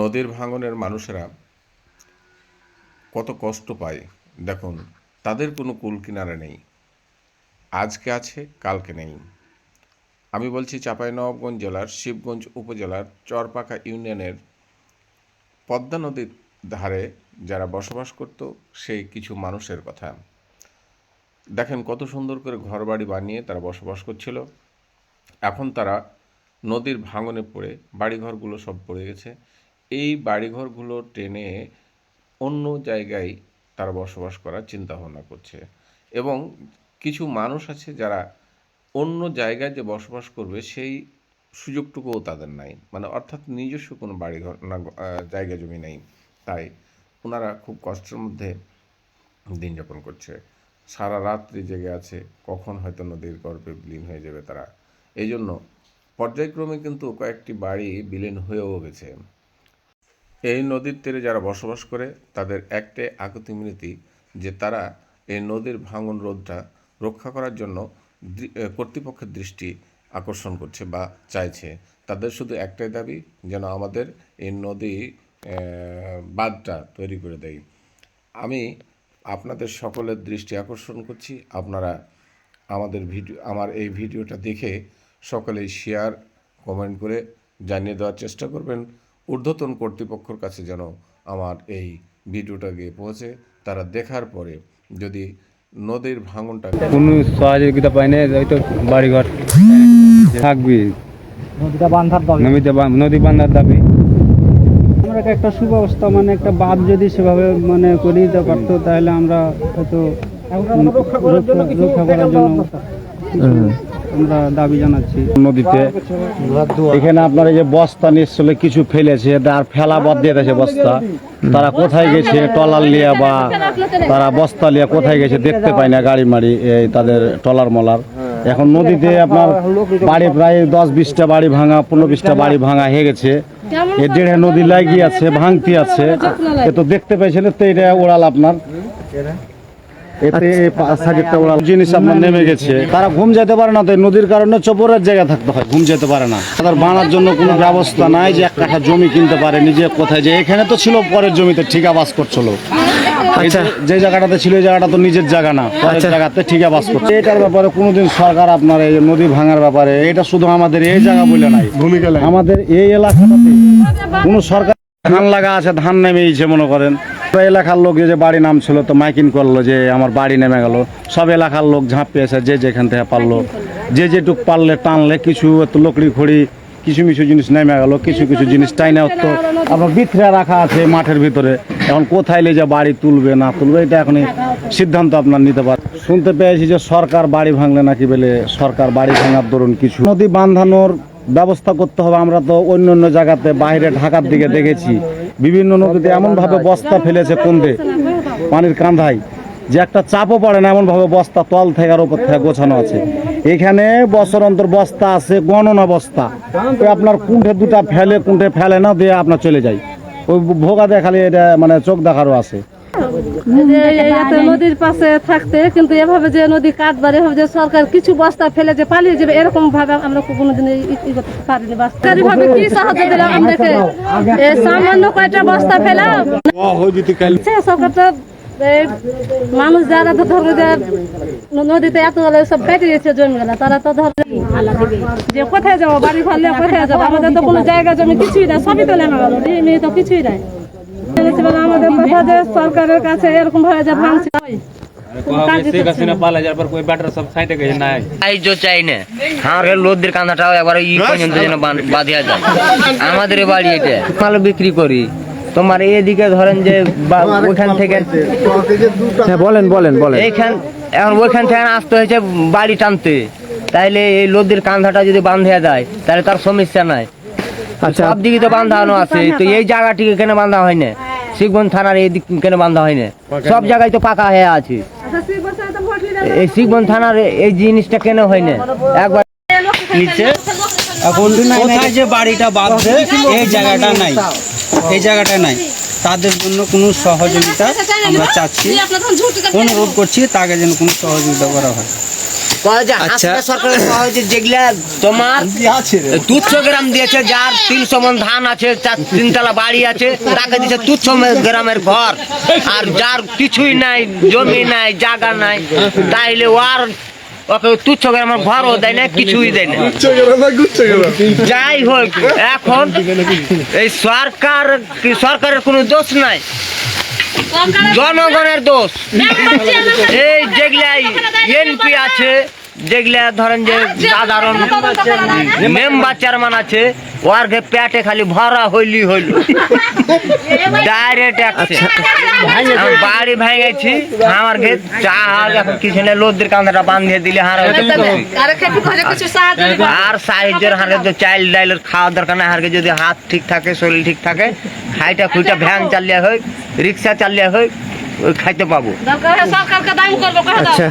নদীর ভাঙনের মানুষেরা কত কষ্ট পায়। দেখুন, তাদের কোনো কুল কিনারা নেই। আজকে আছে, কালকে নেই। আমি বলছি চাঁপাইনবাবগঞ্জ জেলার, শিবগঞ্জ উপজেলার চরপাকা ইউনিয়নের পদ্মা নদীর ধারে যারা বসবাস করত, সেই কিছু মানুষের কথা। দেখেন কত সুন্দর করে ঘরবাড়ি বানিয়ে তারা বসবাস করছিল। এখন তারা নদীর ভাঙনে পড়ে, বাড়িঘরগুলো সব পড়ে গেছে। এই বাড়িঘরগুলো টেনে অন্য জায়গায় তারা বসবাস করার চিন্তা ভাবনা করছে। এবং কিছু মানুষ আছে যারা অন্য জায়গায় যে বসবাস করবে সেই সুযোগটুকুও তাদের নাই। মানে অর্থাৎ নিজস্ব কোনো বাড়িঘর না জায়গা জমি নেই। তাই ওনারা খুব কষ্টের মধ্যে দিন যাপন করছে। সারা রাত্রি জেগে আছে। কখন হয়তো নদীর গর্ভে বিলীন হয়ে যাবে তারা। এই জন্য পর্যায়ক্রমে কিন্তু কয়েকটি বাড়ি বিলীন হয়েও গেছে। এই নদীর তীরে যারা বসবাস করে, তাদের একটাই আকুতি মিনতি যে তারা এই নদীর ভাঙন রোধটা রক্ষা করার জন্য কর্তৃপক্ষের দৃষ্টি আকর্ষণ করছে বা চাইছে। তাদের শুধু একটাই দাবি, যেন আমাদের এই নদী বাঁধটা তৈরি করে দেয়। আমি আপনাদের সকলের দৃষ্টি আকর্ষণ করছি। আপনারা আমাদের ভিডিও, আমার এই ভিডিওটা দেখে সকলেই শেয়ার কমেন্ট করে জানিয়ে দেওয়ার চেষ্টা করবেন। ঊর্ধ্বতন কর্তৃপক্ষর কাছে যেন আমার এই ভিডিওটা গিয়ে পৌঁছে তারা দেখার পরে যদি নদীর ভাঙনটা কোনো সহযোগিতা পাই না হয়তো বাড়িঘর। থাকবি। নদীটা বান্ধার দল নদীতে নদী বান্ধার দাবি। আমরা একটা- একটা সুব্যবস্থা মানে একটা বাঁধ যদি সেভাবে মানে করে দিতে পারতো তাহলে আমরা হয়তো রক্ষা করার জন্য কিছু আমরা দাবি জানাচ্ছি। নদীতে। এখানে আপনার এই যে বস্তা নিশ্চলে কিছু ফেলেছে আর ফেলা বাদ দিয়ে দিয়েছে বস্তা। তারা কোথায় গেছে টলার লিয়া বা তারা বস্তা লিয়া কোথায় গেছে দেখতে পায় না গাড়ি মাড়ি, এই তাদের টলার মলার। এখন নদীতে আপনার বাড়ি প্রায় দশ বিশটা বাড়ি ভাঙা, পনেরো বিশটা বাড়ি ভাঙা হয়ে গেছে। এ দেড়ে নদী লাগিয়ে আছে, ভাঙতি আছে। এ তো দেখতে পাইছিলেন তো এটা ওড়াল আপনার। এতে পাঁচ হাজারটা ওরা জিনিস আপনার নেমে গেছে। তারা ঘুম যেতে পারে না তো নদীর কারণে চপরের জায়গায় থাকতে হয় ঘুম যেতে পারে না। তাদের বানার জন্য কোনো ব্যবস্থা নাই যে এক কাঠা জমি কিনতে পারে নিজে কোথায় যে এখানে তো ছিল পরের জমিতে ঠিকা বাস করছিল। যে- যে জায়গাটাতে ছিল জায়গাটা তো নিজের জায়গা না পরের জায়গাতে ঠিকা বাস করছে। এটার ব্যাপারে কোনোদিন সরকার আপনার এই নদী ভাঙার ব্যাপারে এটা শুধু আমাদের এই জায়গা বলে নাই। ভূমিকা আমাদের এই এলাকাটাতে কোনো সরকার ধান লাগা আছে ধান নেমেইছে মনে করেন। এলাকার লোক যে বাড়ি নাম ছিল তো মাইকিং করল যে আমার বাড়ি নেমে গেল। সব এলাকার লোক ঝাঁপিয়েছে যে যেখান থেকে পারল। যে যেটুক পারলে টানলে কিছু লকড়ি খড়ি কিছু কিছু জিনিস নেমে গেল কিছু কিছু জিনিস টাইনে তো আপনার বিথরা রাখা আছে মাঠের ভিতরে। এখন কোথায় লে যে বাড়ি তুলবে না তুলবে এটা এখনই সিদ্ধান্ত আপনার নিতে পারে শুনতে পেয়েছি যে সরকার বাড়ি ভাঙলে নাকি বলে সরকার বাড়ি ভাঙার দরুন কিছু। নদী বাঁধানোর ব্যবস্থা করতে হবে আমরা তো অন্য অন্য জায়গাতে বাইরে ঢাকার দিকে দেখেছি। বিভিন্ন নদীতে এমনভাবে বস্তা ফেলেছে কুন্দে। পানির কান্ধায় যে একটা চাপও পড়ে না এমনভাবে বস্তা তল থেকে আর উপর থেকে গোছানো আছে। এখানে বছর অন্তর বস্তা আছে গণনা বস্তা। ওই আপনার কুণ্ঠে দুটা ফেলে কুণ্ঠে ফেলে না দিয়ে আপনার চলে যায়। ওই ভোগা দেখালে এটা মানে চোখ দেখারও আছে। নদীর পাশে থাকতে, কিন্তু এভাবে যে নদী কাটবার, এভাবে সরকার কিছু বস্তা ফেলে যে পালিয়ে যাবে, এরকম ভাবে আমরা কোনোদিন পারিনি। সরকারি ভাবে কি সাহায্য আমাদেরকে? সামান্য কয়টা বস্তা ফেলা সে সরকারটা মানুষ যারা তো ধরো যে নদীতে এত সব কেটে গেছে জমি গেলা তারা তো ধর যে কোথায় যাব, বাড়ি ফাললে কোথায় যাব? আমাদের তো কোনো জায়গা, জমি কিছুই নাই, সবই তো নেমে গেল তো কিছুই নাই। আমাদের যে সরকারের কাছে এরকম ভাবে যে ভাঙছে। সাহায্য চাই না আমাদের লোদের কান্দাটাও একবার ই পর্যন্ত যেন বান- বাঁধিয়া যায়। আমাদের এ বাড়ি এটা। মাল বিক্রি করি। তোমার এদিকে ধরেন যে ওইখান থেকে হ্যাঁ বলেন বলেন বলেন। এইখান এখন ওইখান থেকে আসতে হয়েছে বাড়ি টানতে। তাইলে এই লোদের কান্ধাটা যদি বাঁধিয়া দেয় তাহলে তার সমস্যা নাই। আচ্ছা। সব দিকে তো বাঁধানো আছে। তো এই জায়গাটিকে কেন বাঁধা হয় না? শিখবন থানার এই দিক কেন বাঁধা হয় না সব জায়গায় তো পাকা হয়ে আছে এই শিখবন থানার এই জিনিসটা কেন হয় না একবার নিচে এখন কোথায় যে বাড়িটা বাঁধবে এই জায়গাটা নাই এই জায়গাটা নাই তাদের জন্য কোনো সহযোগিতা আমরা চাচ্ছি অনুরোধ করছি তাকে যেন কোনো সহযোগিতা করা হয় তোমার তুচ্ছ গ্রাম দিয়েছে যার তিনশো মন ধান আছে চার তিনতলা বাড়ি আছে তাকে দিয়েছে তুচ্ছ গ্রামের ঘর। আর যার কিছুই নাই জমি নাই জায়গা নাই তাইলে ওর ওকে তুচ্ছ গ্রামের ঘরও দেয় না কিছুই দেয় না। যাই হোক এখন এই সরকার সরকারের কোনো দোষ নাই। জনগণের দোষ। এই যেগুলাই এনপি আছে। যেগুলা ধরেন যে সাধারণ মেম্বার চেয়ারম্যান আছে ওর ঘে পেটে খালি ভরা হইলি হইল। ডাইরেক্ট আমি বাড়ি ভেঙেছি আমার ঘে চা এখন কিছু নেই লোদের কান্দাটা বাঁধিয়ে দিলে হার আর সাহায্যের হারে তো চাইল ডাইলের খাওয়া দরকার নাই হারকে যদি হাত ঠিক থাকে শরীর ঠিক থাকে খাইটা খুঁটা ভ্যান চালিয়ে হয় রিক্সা চালিয়ে হয় ওই খাইতে পাবো। সরকারকে দাম করব আচ্ছা